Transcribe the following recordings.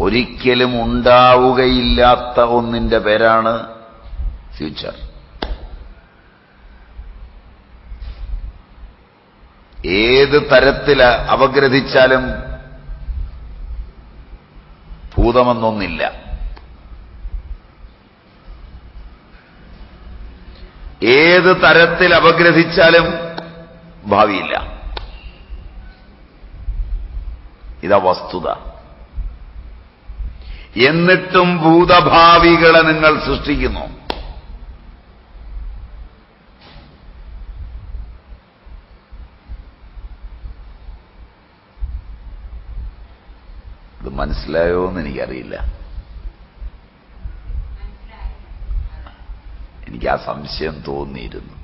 ഒരിക്കലും ഉണ്ടാവുകയില്ലാത്ത ഒന്നിന്റെ പേരാണ് ഫ്യൂച്ചർ. ഏത് തരത്തിൽ അവഗ്രഹിച്ചാലും ഭൂതമെന്നൊന്നില്ല. ഏത് തരത്തിൽ അവഗ്രഹിച്ചാലും ഭാവിയില്ല. ഇതാ വസ്തുത. എന്നിട്ടും ഭൂതഭാവികളെ നിങ്ങൾ സൃഷ്ടിക്കുന്നു. ഇത് മനസ്സിലായോ എന്ന് എനിക്കറിയില്ല. എനിക്ക് ആ സംശയം തോന്നിയിരുന്നു.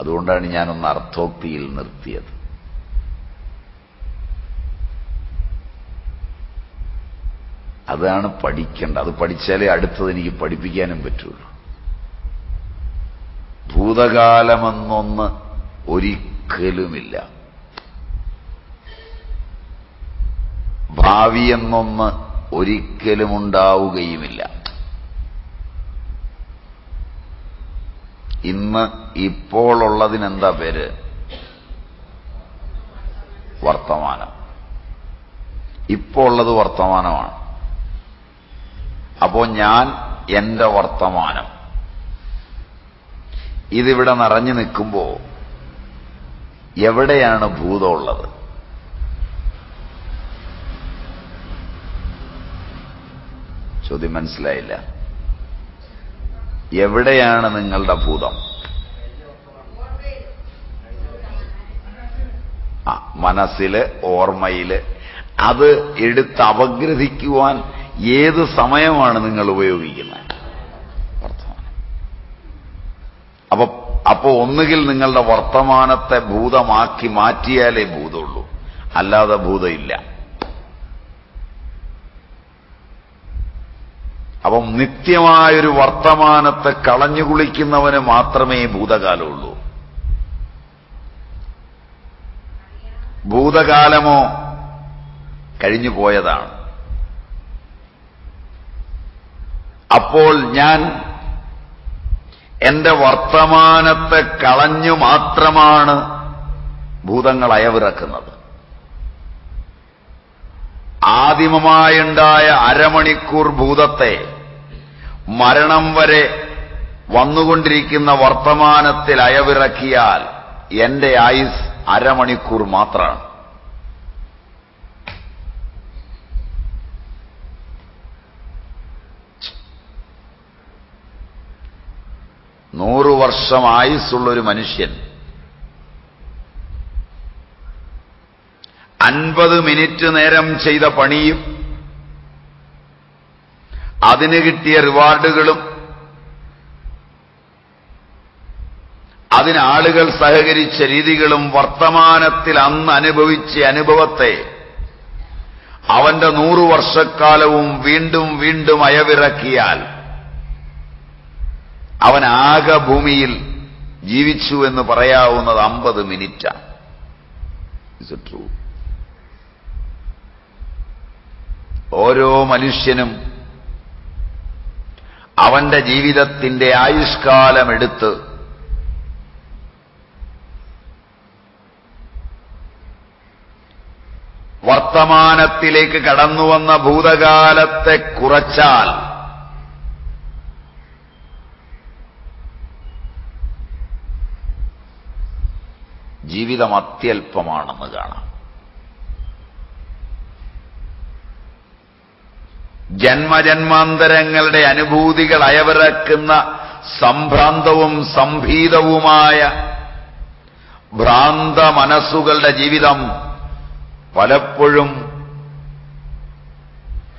അതുകൊണ്ടാണ് ഞാനൊന്ന് അർത്ഥോക്തിയിൽ നിർത്തിയത്. അതാണ് പഠിക്കേണ്ടത് അത് പഠിച്ചാലേ അടുത്തത് എനിക്ക് പഠിപ്പിക്കാനും പറ്റുള്ളൂ. ഭൂതകാലമെന്നൊന്ന് ഒരിക്കലുമില്ല. ഭാവി എന്നൊന്ന് ഒരിക്കലും ഉണ്ടാവുകയുമില്ല ഇന്ന് ഇപ്പോൾ ഉള്ളതിനെന്താ പേര്? വർത്തമാനം. ഇപ്പോൾ ഉള്ളത് വർത്തമാനമാണ്. അപ്പോ ഞാൻ എന്റെ വർത്തമാനം. ഇതിവിടെ നിറഞ്ഞു നിൽക്കുമ്പോ എവിടെയാണ് ഭൂതമുള്ളത് ചോദ്യം മനസ്സിലായില്ല. എവിടെയാണ് നിങ്ങളുടെ ഭൂതം? മനസ്സിൽ ഓർമ്മയിൽ അത് എടുത്ത് അപഗ്രഥിക്കുവാൻ ഏത് സമയമാണ് നിങ്ങൾ ഉപയോഗിക്കുന്നത്? അപ്പൊ അപ്പോ ഒന്നുകിൽ നിങ്ങളുടെ വർത്തമാനത്തെ ഭൂതമാക്കി മാറ്റിയാലേ ഭൂതമുള്ളൂ. അല്ലാതെ ഭൂതമില്ല. അപ്പം നിത്യമായൊരു വർത്തമാനത്തെ കളഞ്ഞു കുളിക്കുന്നവന് മാത്രമേ ഭൂതകാലമുള്ളൂ. ഭൂതകാലമോ കഴിഞ്ഞു പോയതാണ്. അപ്പോൾ ഞാൻ എന്റെ വർത്തമാനത്തെ കളഞ്ഞു മാത്രമാണ് ഭൂതങ്ങൾ അയവിറക്കുന്നത്. ആദിമമായുണ്ടായ അരമണിക്കൂർ ഭൂതത്തെ മരണം വരെ വന്നുകൊണ്ടിരിക്കുന്ന വർത്തമാനത്തിൽ അയവിറക്കിയാൽ എന്റെ ആയുസ് അരമണിക്കൂർ മാത്രമാണ്. നൂറു വർഷം ആയുസ്സുള്ളൊരു മനുഷ്യൻ. അൻപത് മിനിറ്റ് നേരം ചെയ്ത പണിയും അതിന് കിട്ടിയ റിവാർഡുകളും അതിനാളുകൾ സഹകരിച്ച രീതികളും വർത്തമാനത്തിൽ അന്ന് അനുഭവിച്ച അനുഭവത്തെ അവന്റെ നൂറു വർഷക്കാലവും വീണ്ടും വീണ്ടും അയവിറക്കിയാൽ അവൻ ആകെ ഭൂമിയിൽ ജീവിച്ചു എന്ന് പറയാവുന്നത് അമ്പത് മിനിറ്റാണ് ട്രൂ ഓരോ മനുഷ്യനും അവന്റെ ജീവിതത്തിന്റെ ആയുഷ്കാലം എടുത്ത് വർത്തമാനത്തിലേക്ക് കടന്നുവന്ന ഭൂതകാലത്തെ കുറച്ചാൽ ജീവിതം അത്യല്പമാണെന്ന് കാണാം. ജന്മജന്മാന്തരങ്ങളുടെ അനുഭൂതികൾ അയവിറക്കുന്ന സംഭ്രാന്തവും സംഭീതവുമായ ഭ്രാന്ത മനസ്സുകളുടെ ജീവിതം പലപ്പോഴും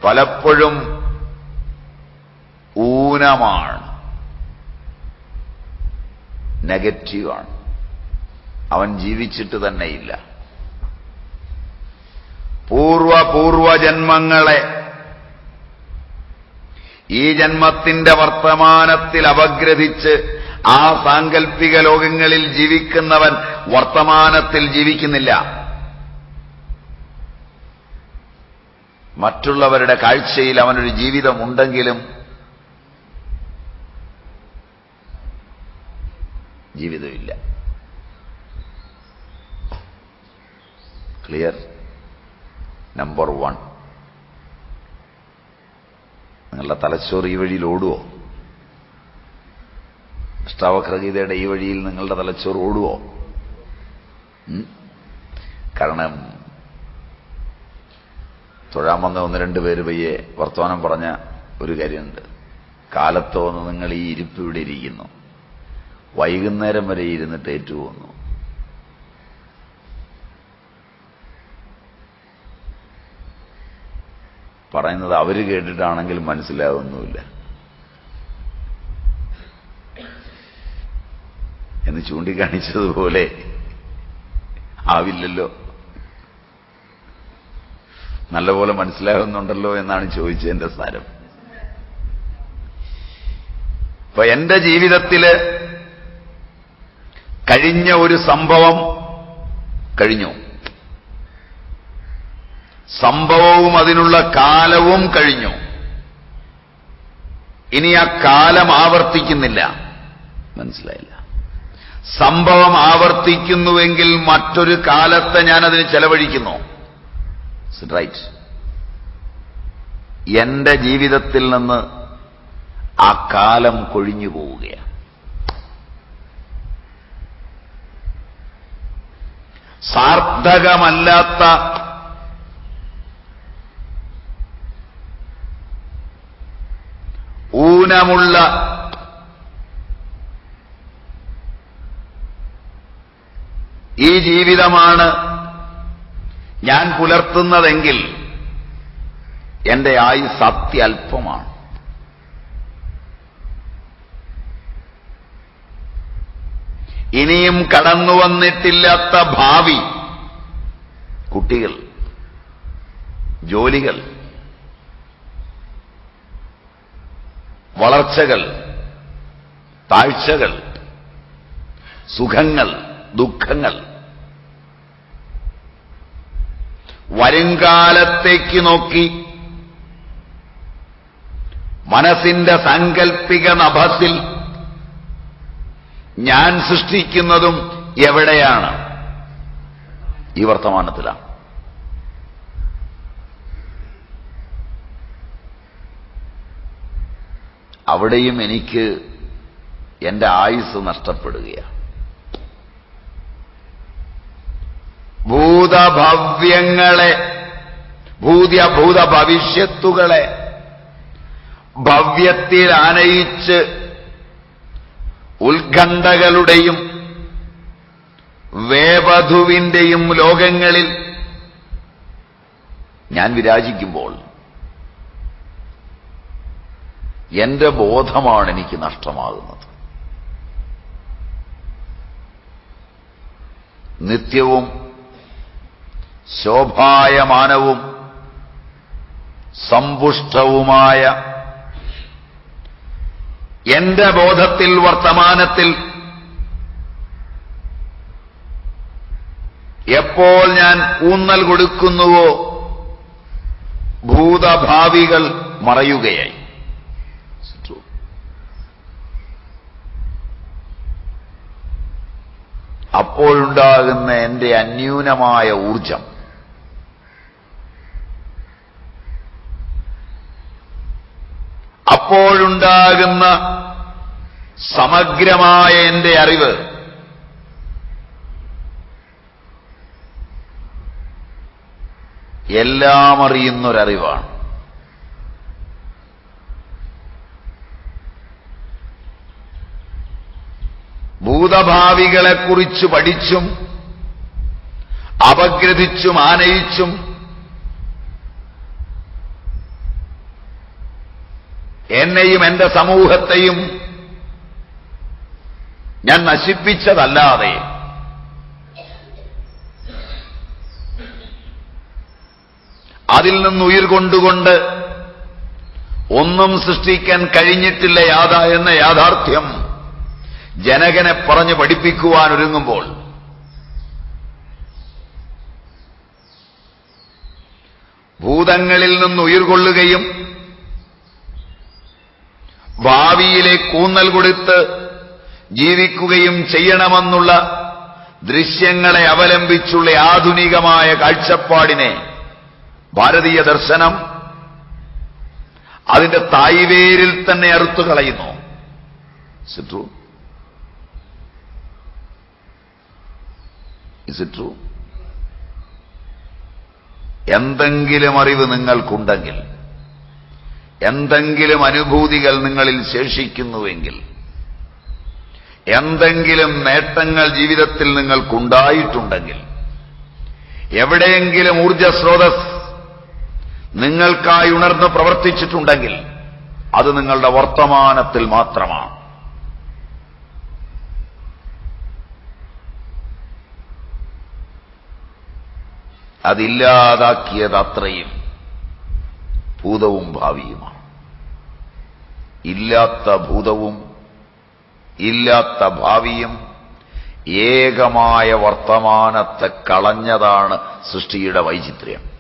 പലപ്പോഴും ഊനമാണ് നെഗറ്റീവാണ്. അവൻ ജീവിച്ചിട്ട് തന്നെയില്ല പൂർവ പൂർവജന്മങ്ങളെ ഈ ജന്മത്തിന്റെ വർത്തമാനത്തിൽ അപഗ്രഥിച്ച് ആ സാങ്കല്പിക ലോകങ്ങളിൽ ജീവിക്കുന്നവൻ വർത്തമാനത്തിൽ ജീവിക്കുന്നില്ല. മറ്റുള്ളവരുടെ കാഴ്ചയിൽ അവനൊരു ജീവിതമുണ്ടെങ്കിലും ജീവിതമില്ല. ക്ലിയർ നമ്പർ വൺ നിങ്ങളുടെ തലച്ചോറ് ഈ വഴിയിൽ ഓടുവോ? അഷ്ടാവക്രഗീതയുടെ ഈ വഴിയിൽ നിങ്ങളുടെ തലച്ചോറ് ഓടുവോ? കാരണം തൊഴാൻ വന്ന ഒന്ന് രണ്ട് പേര് പയ്യെ വർത്തമാനം പറഞ്ഞ ഒരു കാര്യമുണ്ട്. കാലത്തോന്ന് നിങ്ങൾ ഈ ഇരിപ്പ് ഇവിടെ ഇരിക്കുന്നു. വൈകുന്നേരം വരെ ഇരുന്നിട്ട് ഏറ്റുപോകുന്നു പറയുന്നത് അവർ കേട്ടിട്ടാണെങ്കിൽ മനസ്സിലാവുന്നുമില്ല. എന്ന് ചൂണ്ടിക്കാണിച്ചതുപോലെ ആവില്ലല്ലോ. നല്ലപോലെ മനസ്സിലാകുന്നുണ്ടല്ലോ എന്നാണ് ചോദിച്ചതിന്റെ സാരം. ഇപ്പൊ എന്റെ ജീവിതത്തിൽ കഴിഞ്ഞ ഒരു സംഭവം കഴിഞ്ഞു. സംഭവവും അതിനുള്ള കാലവും കഴിഞ്ഞു. ഇനി ആ കാലം ആവർത്തിക്കുന്നില്ല. മനസ്സിലായില്ല. സംഭവം ആവർത്തിക്കുന്നുവെങ്കിൽ മറ്റൊരു കാലത്തെ ഞാൻ അതിന് ചെലവഴിക്കുന്നു റൈറ്റ് എന്റെ ജീവിതത്തിൽ നിന്ന് ആ കാലം കൊഴിഞ്ഞു പോവുകയാണ്. സാർത്ഥകമല്ലാത്ത ഊനമുള്ള ഈ ജീവിതമാണ് ഞാൻ പുലർത്തുന്നതെങ്കിൽ എന്റെ ആയുസ് അത്യല്പമാണ് ഇനിയും കടന്നു വന്നിട്ടില്ലാത്ത ഭാവി കുട്ടികൾ ജോലികൾ വളർച്ചകൾ താഴ്ചകൾ സുഖങ്ങൾ ദുഃഖങ്ങൾ വരുംകാലത്തേക്ക് നോക്കി. മനസ്സിന്റെ സാങ്കൽപ്പിക നഭത്തിൽ ഞാൻ സൃഷ്ടിക്കുന്നതും എവിടെയാണ്? ഈ വർത്തമാനത്തിലാണ്. അവിടെയും എനിക്ക് എന്റെ ആയുസ് നഷ്ടപ്പെടുകയാണ്. ഭൂതഭവ്യങ്ങളെ ഭൂതിയ ഭൂത ഭവിഷ്യത്തുകളെ ഭവ്യത്തിൽ ആനയിച്ച് ഉത്കണ്ഠകളുടെയും വേവധുവിന്റെയും ലോകങ്ങളിൽ ഞാൻ വിരാജിക്കുമ്പോൾ എന്റെ ബോധമാണ് എനിക്ക് നഷ്ടമാകുന്നത്. നിത്യവും ശോഭായമാനവും സമ്പുഷ്ടവുമായ എന്റെ ബോധത്തിൽ വർത്തമാനത്തിൽ എപ്പോൾ ഞാൻ ഊന്നൽ കൊടുക്കുന്നുവോ ഭൂതഭാവികൾ മറയുകയായി. അപ്പോഴുണ്ടാകുന്ന എന്റെ അന്യൂനമായ ഊർജം. അപ്പോഴുണ്ടാകുന്ന സമഗ്രമായ എന്റെ അറിവ്. എല്ലാം അറിയുന്നൊരറിവാണ്. ഭൂതഭാവികളെക്കുറിച്ച് പഠിച്ചും അപഗ്രഥിച്ചും ആനയിച്ചും എന്നെയും എന്റെ സമൂഹത്തെയും ഞാൻ നശിപ്പിച്ചതല്ലാതെ അതിൽ നിന്ന് ഉയിർ കൊണ്ടുകൊണ്ട് ഒന്നും സൃഷ്ടിക്കാൻ കഴിഞ്ഞിട്ടില്ല യാഥാ എന്ന യാഥാർത്ഥ്യം ജനകനെ പറഞ്ഞു പഠിപ്പിക്കുവാൻ ഒരുങ്ങുമ്പോൾ ഭൂതങ്ങളിൽ നിന്ന് ഉയർകൊള്ളുകയും ഭാവിയിലേക്ക് കൂന്നൽ കൊടുത്ത് ജീവിക്കുകയും ചെയ്യണമെന്നുള്ള ദൃശ്യങ്ങളെ അവലംബിച്ചുള്ള ആധുനികമായ കാഴ്ചപ്പാടിനെ ഭാരതീയ ദർശനം അതിന്റെ തായ്വേരിൽ തന്നെ അറുത്തു കളയുന്നു ട്രൂ എന്തെങ്കിലും അറിവ് നിങ്ങൾക്കുണ്ടെങ്കിൽ എന്തെങ്കിലും അനുഭൂതികൾ നിങ്ങളിൽ ശേഷിക്കുന്നുവെങ്കിൽ എന്തെങ്കിലും നേട്ടങ്ങൾ ജീവിതത്തിൽ നിങ്ങൾക്കുണ്ടായിട്ടുണ്ടെങ്കിൽ എവിടെയെങ്കിലും ഊർജസ്രോതസ് നിങ്ങൾക്കായി ഉണർന്ന് പ്രവർത്തിച്ചിട്ടുണ്ടെങ്കിൽ അത് നിങ്ങളുടെ വർത്തമാനത്തിൽ മാത്രമാണ്. അതില്ലാതാക്കിയത് അത്രയും. ഭൂതവും ഭാവിയുമാണ്. ഇല്ലാത്ത ഭൂതവും ഇല്ലാത്ത ഭാവിയും ഏകമായ വർത്തമാനത്തെ കളഞ്ഞതാണ് സൃഷ്ടിയുടെ വൈചിത്ര്യം.